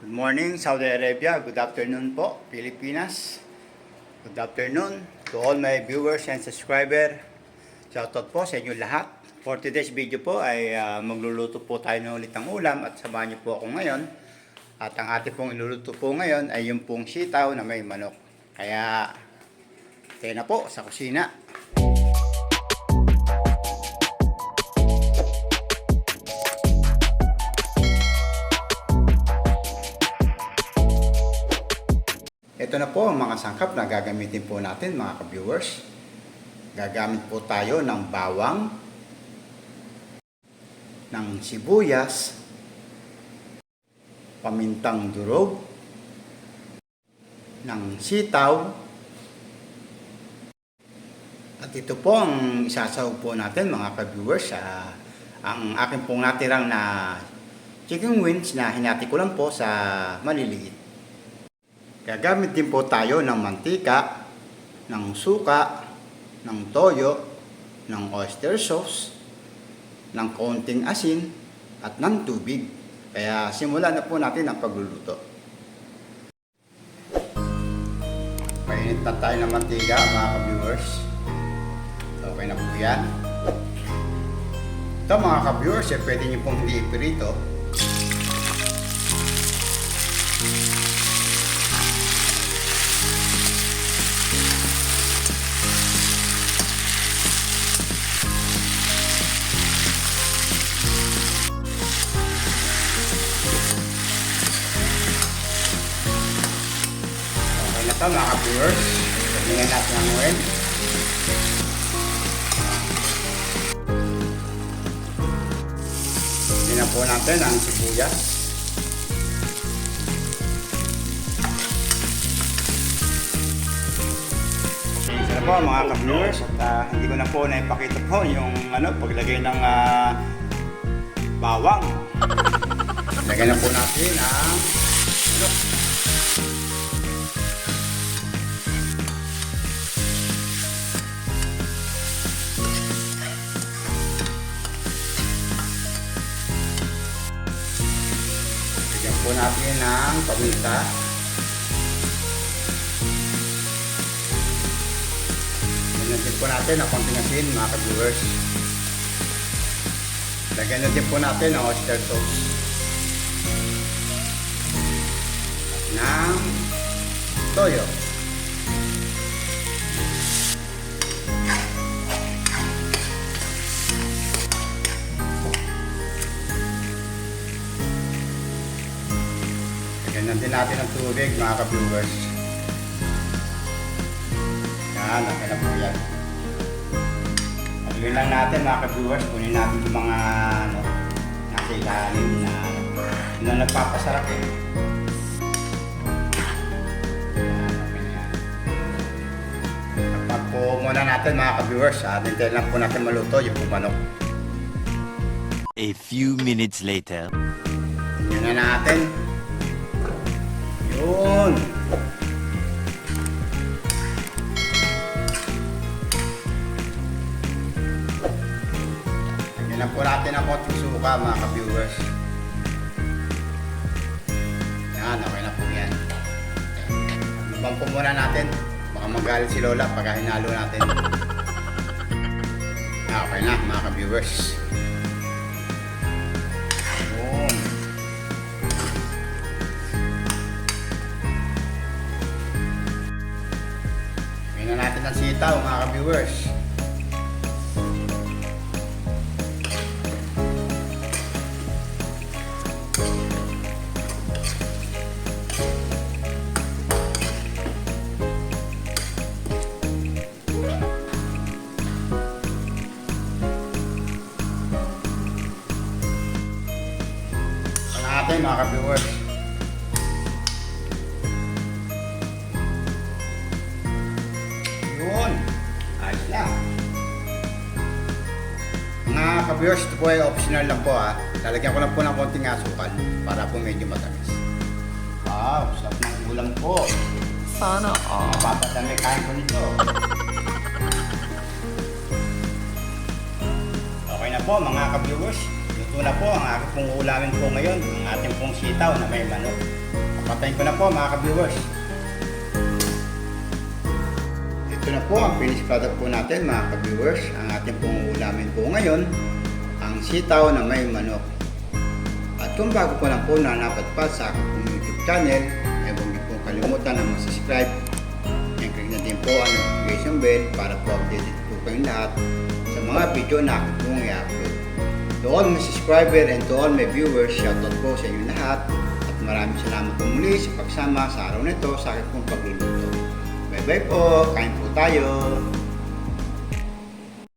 Good morning, Saudi Arabia. Good afternoon po, Pilipinas. Good afternoon to all my viewers and subscriber. Shoutout po sa inyo lahat. For today's video po ay ah, magluluto po tayo ng ulit ng ulam at samahan niyo po ako ngayon. At ang ating pong iluluto po ngayon ay yung pong sitaw na may manok. Kaya, tayo na po sa kusina. Ito na po ang mga sangkap na gagamitin po natin mga ka-viewers. Gagamit po tayo ng bawang, ng sibuyas, pamintang durog, ng sitaw, at ito po ang isasahog po natin mga ka-viewers. ah, ang akin pong natirang na chicken wings na hinati ko lang po sa maliliit. Gagamit din po tayo ng mantika, ng suka, ng toyo, ng oyster sauce, ng konting asin, at ng tubig. Kaya simulan na po natin ang pagluluto. Painit na tayo ng mantika mga ka-viewers. Okay na po yan. Ito mga ka-viewers, eh, pwede nyo pong hindi ipirito. To mga ka-viewers. Tingnan natin ang oil. Tingnan po natin ang sibuyas. Isa na po mga ka-viewers. At ah, hindi ko na po naipakita po yung ano, paglagay ng ah, bawang. Lagyan na po natin ang ano, po natin ng paminta. Lagyan din po natin ng konting asin mga ka-viewers. Lagyan na din po natin ng oyster sauce. Ng toyo. Lagyan na din natin ng tubig mga ka-viewers. Yan, okay na po yan. Haluin lang natin mga ka-viewers. Kunin natin yung mga ano, nasa ilalim na yun ang nagpapasarap eh. Yan, okay na yan. Kapag po muna natin mga ka-viewers, ah, hintayin lang po natin maluto yung pumanok. A few minutes later. Yun na natin. Yun. Lagyan lang po natin ang konting suka mga ka-viewers. Yan, okay na po yan. Lubang po muna natin. Baka magalit si Lola pagka hinalo natin. Ah, okay na mga ka-viewers. Tingnan natin ang sitaw mga ka-viewers. Ito natin mga ka-viewers. Ka-viewers, ito po ay optional lang po ha. Lalagyan ko lang po ng konting asukal para po medyo matamis. Wow, sarap ng ulam po. Sana Mga bata dami kain ko nito. Okay na po mga ka-viewers. Luto Ito na po ang aking pong ulamin po ngayon, ang ating pong sitaw na may manok. Papatayin ko na po mga ka-viewers. Ito na po ang finished product po natin mga ka-viewers. Ang ating pong ulamin po ngayon, ang sitaw na may manok. At kung bago po lang po na napadpad sa aking pong YouTube channel, ay huwag niyo po kalimutan na mag-subscribe. And click na din po ang notification bell para po updated po kayong lahat sa mga video na aking pong i-upload. To all my subscriber and to all my viewers, shoutout po sa inyo lahat. At maraming salamat po muli sa pagsama sa araw na ito sa aking pong pagluluto. Bye bye po, kain po tayo.